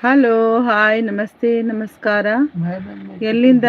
Hello hi ನಮಸ್ತೆ ನಮಸ್ಕಾರ ಎಲ್ಲಿಂದ?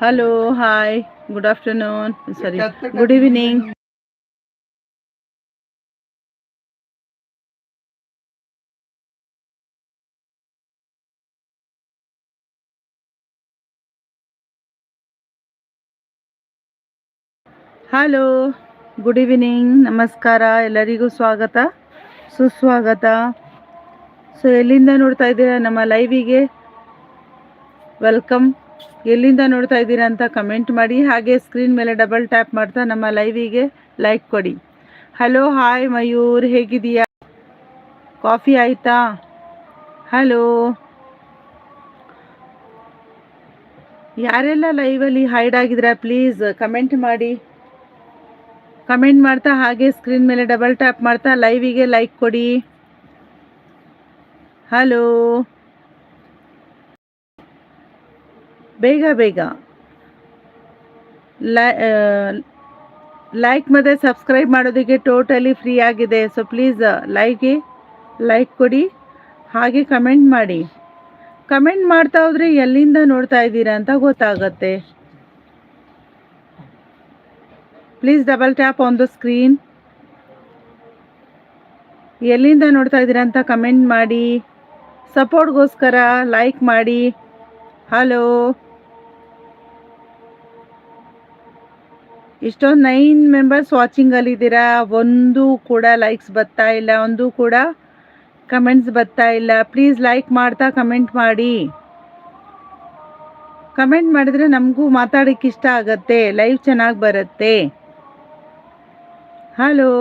Hello hi good afternoon sorry good evening hello good evening ನಮಸ್ಕಾರ ಎಲ್ಲರಿಗೂ ಸ್ವಾಗತ. ಸುಸ್ವಾಗತ. ಸೊ ಎಲ್ಲಿಂದ ನೋಡ್ತಾ ಇದ್ದೀರಾ? ನಮ್ಮ ಲೈವಿಗೆ ವೆಲ್ಕಮ್ ಎಲ್ಲಿಂದ ನೋಡ್ತಾ ಇದ್ದೀರಾ ಅಂತ ಕಮೆಂಟ್ ಮಾಡಿ. ಹಾಗೆ ಸ್ಕ್ರೀನ್ ಮೇಲೆ ಡಬಲ್ ಟ್ಯಾಪ್ ಮಾಡ್ತಾ ನಮ್ಮ ಲೈವಿಗೆ ಲೈಕ್ ಕೊಡಿ. ಹಲೋ ಹಾಯ್ ಮಯೂರ್ ಹೇಗಿದೀಯಾ ಕಾಫಿ ಆಯಿತಾ? ಹಲೋ ಯಾರೆಲ್ಲ ಲೈವಲ್ಲಿ ಹೈಡ್ ಆಗಿದ್ರೆ ಪ್ಲೀಸ್ ಕಮೆಂಟ್ ಮಾಡಿ. ಕಮೆಂಟ್ ಮಾಡ್ತಾ ಹಾಗೆ ಸ್ಕ್ರೀನ್ ಮೇಲೆ ಡಬಲ್ ಟ್ಯಾಪ್ ಮಾಡ್ತಾ ಲೈವಿಗೆ ಲೈಕ್ ಕೊಡಿ. ಹಲೋ ಬೇಗ ಬೇಗ. ಲೈಕ್ ಮತ್ತು ಸಬ್ಸ್ಕ್ರೈಬ್ ಮಾಡೋದಕ್ಕೆ ಟೋಟಲಿ ಫ್ರೀ ಆಗಿದೆ. ಸೊ ಪ್ಲೀಸ್ ಲೈಕ್ಗೆ ಲೈಕ್ ಕೊಡಿ. ಹಾಗೆ ಕಮೆಂಟ್ ಮಾಡಿ. ಕಮೆಂಟ್ ಮಾಡ್ತಾ ಹೋದರೆ ಎಲ್ಲಿಂದ ನೋಡ್ತಾ ಇದ್ದೀರಾ ಅಂತ ಗೊತ್ತಾಗತ್ತೆ. Please double tap on the screen ಎಲ್ಲಿಂದ ನೋಡ್ತಾ ಇದ್ದೀರಾ ಅಂತ ಕಮೆಂಟ್ ಮಾಡಿ. ಸಪೋರ್ಟ್ಗೋಸ್ಕರ ಲೈಕ್ ಮಾಡಿ. ಹಲೋ ಇಷ್ಟೊಂದು ನೈನ್ ಮೆಂಬರ್ಸ್ ವಾಚಿಂಗಲ್ಲಿದ್ದೀರಾ ಒಂದು ಕೂಡ ಲೈಕ್ಸ್ ಬರ್ತಾ ಇಲ್ಲ, ಒಂದು ಕೂಡ ಕಮೆಂಟ್ಸ್ ಬರ್ತಾ ಇಲ್ಲ. ಪ್ಲೀಸ್ ಲೈಕ್ ಮಾಡ್ತಾ ಕಮೆಂಟ್ ಮಾಡಿ. ಕಮೆಂಟ್ ಮಾಡಿದ್ರೆ ನಮಗೂ ಮಾತಾಡೋಕ್ಕೆ ಇಷ್ಟ ಆಗತ್ತೆ ಲೈವ್ ಚೆನ್ನಾಗಿ ಬರುತ್ತೆ. ಹಲೋ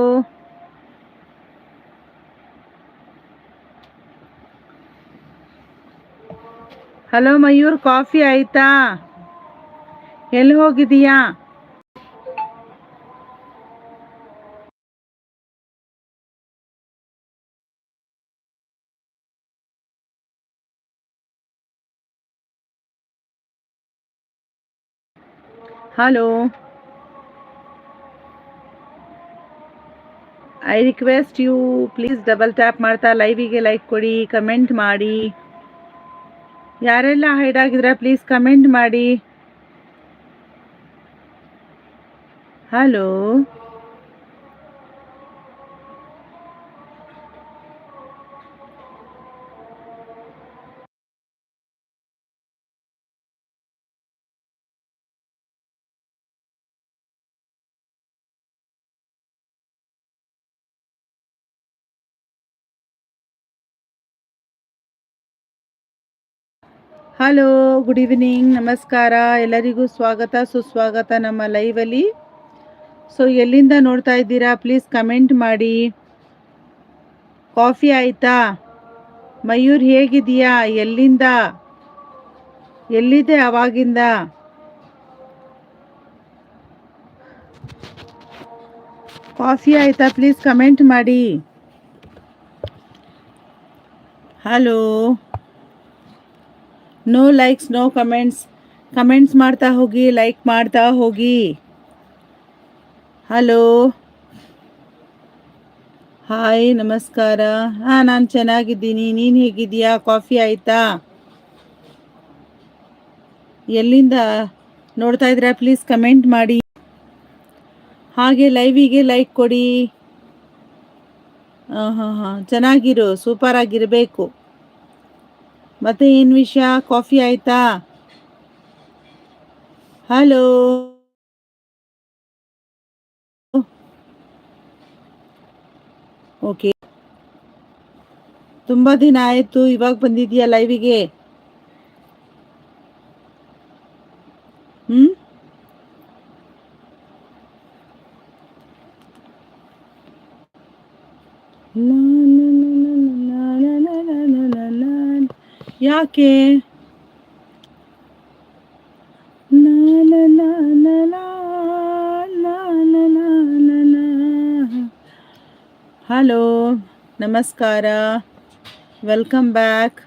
ಹಲೋ ಮಯೂರ್ ಕಾಫಿ ಆಯ್ತಾ? ಎಲ್ಲಿ ಹೋಗಿದೀಯಾ hello I request you please double tap ಮಾಡ್ತಾ ಲೈವಿಗೆ ಲೈಕ್ ಕೊಡಿ ಕಮೆಂಟ್ ಮಾಡಿ. ಯಾರೆಲ್ಲ ಹೈಡ್ ಆಗಿದ್ರೆ ಪ್ಲೀಸ್ ಕಮೆಂಟ್ ಮಾಡಿ. ಹಲೋ ಹಲೋ ಗುಡ್ ಈವ್ನಿಂಗ್ ನಮಸ್ಕಾರ, ಎಲ್ಲರಿಗೂ ಸ್ವಾಗತ, ಸುಸ್ವಾಗತ ನಮ್ಮ ಲೈವಲ್ಲಿ ಸೊ ಎಲ್ಲಿಂದ ನೋಡ್ತಾ ಇದ್ದೀರಾ? ಪ್ಲೀಸ್ ಕಮೆಂಟ್ ಮಾಡಿ. ಕಾಫಿ ಆಯಿತಾ? ಮಯೂರ್ ಹೇಗಿದೆಯಾ ಎಲ್ಲಿಂದ? ಎಲ್ಲಿದೆ ಅವಾಗಿಂದ? ಕಾಫಿ ಆಯಿತಾ? ಪ್ಲೀಸ್ ಕಮೆಂಟ್ ಮಾಡಿ. Hello no likes no comments comments ಮಾಡ್ತಾ ಹೋಗಿ ಲೈಕ್ ಮಾಡ್ತಾ ಹೋಗಿ. ಹಲೋ ಹಾಯ್ ನಮಸ್ಕಾರ. ಹಾಂ, ನಾನು ಚೆನ್ನಾಗಿದ್ದೀನಿ. ನೀನು ಹೇಗಿದ್ದೀಯಾ? ಕಾಫಿ ಆಯಿತಾ? ಎಲ್ಲಿಂದ ನೋಡ್ತಾ ಇದ್ದೀರಾ? ಪ್ಲೀಸ್ ಕಮೆಂಟ್ ಮಾಡಿ. ಹಾಗೆ ಲೈವಿಗೆ ಲೈಕ್ ಕೊಡಿ. ಹಾಂ ಹಾಂ ಹಾಂ. ಚೆನ್ನಾಗಿರು ಸೂಪರ್ ಆಗಿರಬೇಕು. ಮತ್ತೆ ಏನು ವಿಷಯ? ಕಾಫಿ ಆಯಿತಾ? ಹಲೋ ಓಕೆ ತುಂಬ ದಿನ ಆಯಿತು ಇವಾಗ ಬಂದಿದೆಯಾ ಲೈವಿಗೆ ಯಾಕೆ? ಹಲೋ, ನಮಸ್ಕಾರ. Welcome back.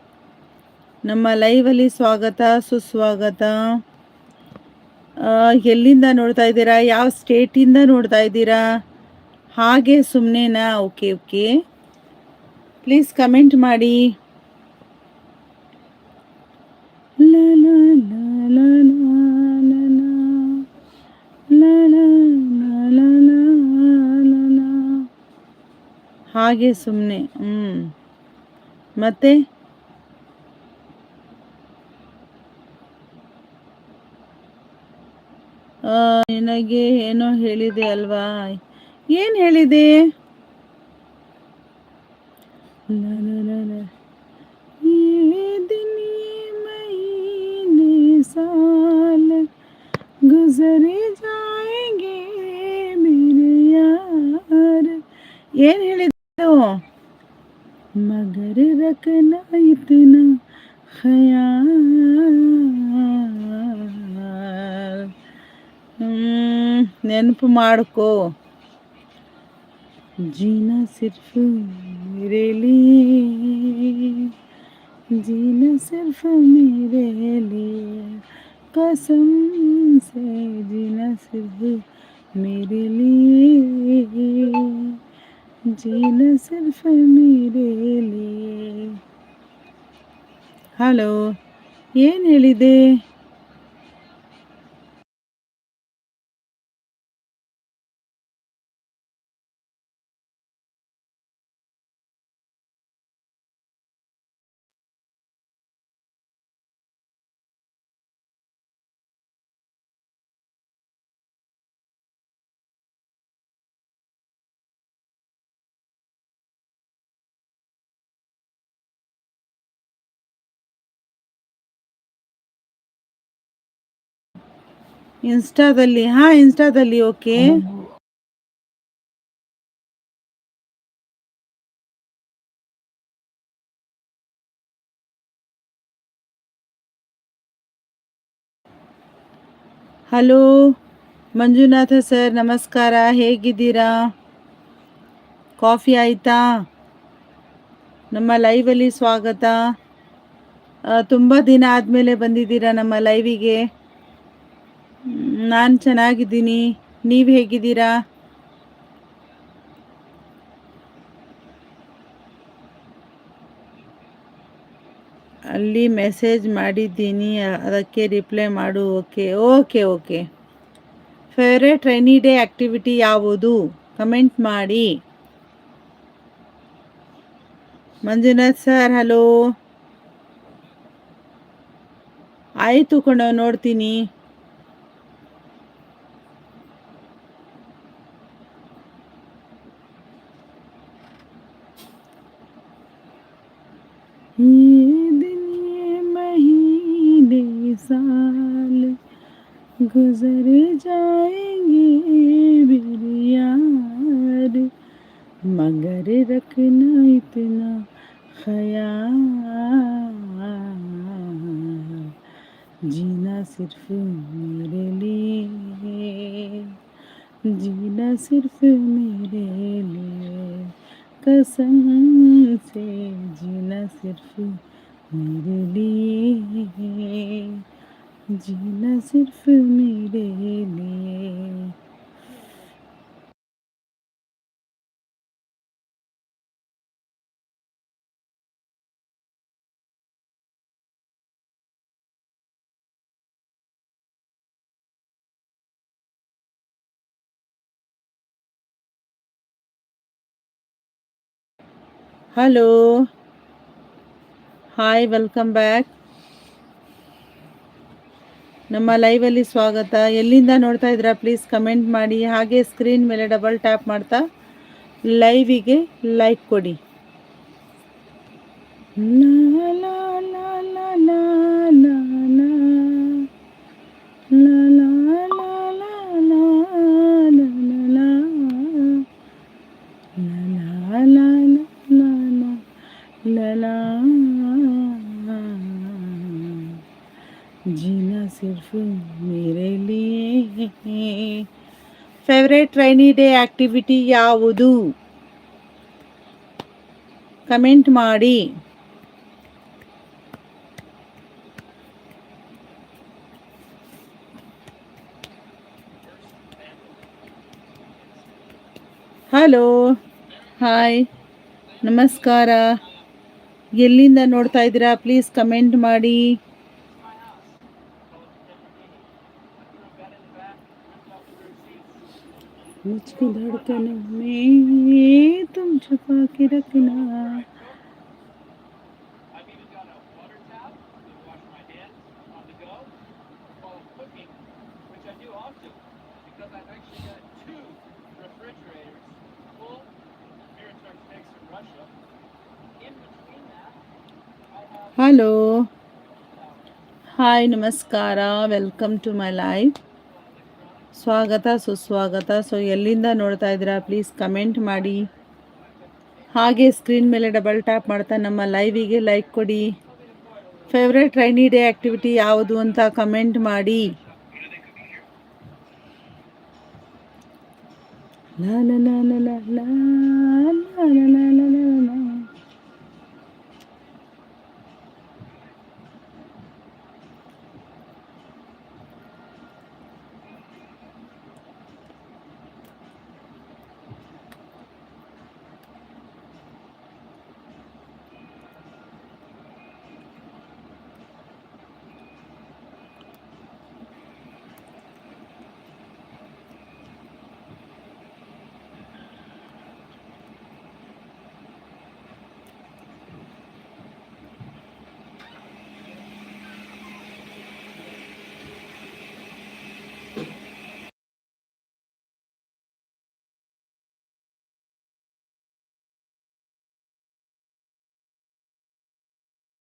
ನಮ್ಮ ಲೈವಲ್ಲಿ ಸ್ವಾಗತ, ಸುಸ್ವಾಗತ. ಎಲ್ಲಿಂದ ನೋಡ್ತಾ ಇದ್ದೀರಾ? ಯಾವ ಸ್ಟೇಟಿಂದ ನೋಡ್ತಾ ಇದ್ದೀರಾ? ಹಾಗೆ ಸುಮ್ಮನೆನಾ ಓಕೆ ಓಕೆ ಪ್ಲೀಸ್ ಕಮೆಂಟ್ ಮಾಡಿ. ಹಾಗೆ ಸುಮ್ಮನೆ ಹ್ಞೂ ಮತ್ತೆ ನಿನಗೆ ಏನೋ ಹೇಳಿದೆ ಅಲ್ವಾ ಏನು ಹೇಳಿದೆ साल गुजर जाएंगे मेरे यार ಏನು ಹೇಳಿದ್ದು ಮಗರ್ ರಕನ ಇತನ ಖಯಾಲ್ ನೆನಪು ಮಾಡ್ಕೋ ಜೀನಾ ಸಿರ್ಫ್ ಮೇರೆ लिए जीना सिर्फ मेरे लिए कसम से जीना सिर्फ मेरे लिए जीना सिर्फ मेरे लिए ಹಲೋ ಏನು ಹೇಳಿದೆ ಇನ್ಸ್ಟಾದಲ್ಲಿ, ಹಾ, ಇನ್ಸ್ಟಾದಲ್ಲಿ, ಓಕೆ. ಹಲೋ, ಮಂಜುನಾಥ ಸರ್, ನಮಸ್ಕಾರ, ಹೇಗಿದ್ದೀರಾ? ಕಾಫಿ ಆಯಿತಾ? ನಮ್ಮ ಲೈವಲ್ಲಿ ಸ್ವಾಗತ. ತುಂಬ ದಿನ ಆದಮೇಲೆ ಬಂದಿದ್ದೀರಾ ನಮ್ಮ ಲೈವಿಗೆ? ನಾನು ಚೆನ್ನಾಗಿದ್ದೀನಿ. ನೀವು ಹೇಗಿದ್ದೀರಾ? ಅಲ್ಲಿ ಮೆಸೇಜ್ ಮಾಡಿದ್ದೀನಿ. ಅದಕ್ಕೆ ರಿಪ್ಲೈ ಮಾಡು. Okay okay okay favourite rainy day activity ಯಾವುದು? ಕಮೆಂಟ್ ಮಾಡಿ. ಮಂಜುನಾಥ್ ಸರ್ ಹಲೋ ಆಯಿತು ಕಣೋ, ನೋಡ್ತೀನಿ. साल गुजर जाएँगे मेरे यार मगर रखना इतना ख्याल। जीना सिर्फ़ मेरे लिए, जीना सिर्फ़ मेरे लिए। कसम से जीना सिर्फ़ मेरे लिए जीना सिर्फ़ मेरे लिए। ಹಲೋ ಹಾಯ್ ವೆಲ್ಕಮ್ ಬ್ಯಾಕ್ ನಮ್ಮ ಲೈವಲ್ಲಿ ಸ್ವಾಗತ ಎಲ್ಲಿಂದ ನೋಡ್ತಾ ಇದ್ದೀರಾ ಪ್ಲೀಸ್ ಕಮೆಂಟ್ ಮಾಡಿ ಹಾಗೆ ಸ್ಕ್ರೀನ್ ಮೇಲೆ ಡಬಲ್ ಟ್ಯಾಪ್ ಮಾಡ್ತಾ ಲೈವಿಗೆ ಲೈಕ್ ಕೊಡಿ ಲಾ जीना सिर्फ मेरे लिए ಫೇವ್ರೇಟ್ ರೈನಿ ಡೇ ಆಕ್ಟಿವಿಟಿ ಯಾವುದು ಕಮೆಂಟ್ ಮಾಡಿ ಹಲೋ ಹಾಯ್ ನಮಸ್ಕಾರ ಎಲ್ಲಿಂದ ನೋಡ್ತಾ ಇದ್ದೀರಾ ಪ್ಲೀಸ್ ಕಮೆಂಟ್ ಮಾಡಿ मुझकी धड़कन में तुम छुपा के रखना ಹಲೋ ಹಾಯ್ ನಮಸ್ಕಾರ ವೆಲ್ಕಮ್ ಟು ಮೈ ಲೈಫ್ ಸ್ವಾಗತ ಸುಸ್ವಾಗತ ಸೊ ಎಲ್ಲಿಂದ ನೋಡ್ತಾ ಇದ್ದೀರಾ ಪ್ಲೀಸ್ ಕಮೆಂಟ್ ಮಾಡಿ ಹಾಗೆ ಸ್ಕ್ರೀನ್ ಮೇಲೆ ಡಬಲ್ ಟ್ಯಾಪ್ ಮಾಡ್ತಾ ನಮ್ಮ ಲೈವಿಗೆ ಲೈಕ್ ಕೊಡಿ ಫೇವ್ರೆಟ್ ರೈನಿ ಡೇ ಆ್ಯಕ್ಟಿವಿಟಿ ಯಾವುದು ಅಂತ ಕಮೆಂಟ್ ಮಾಡಿ ಲಾ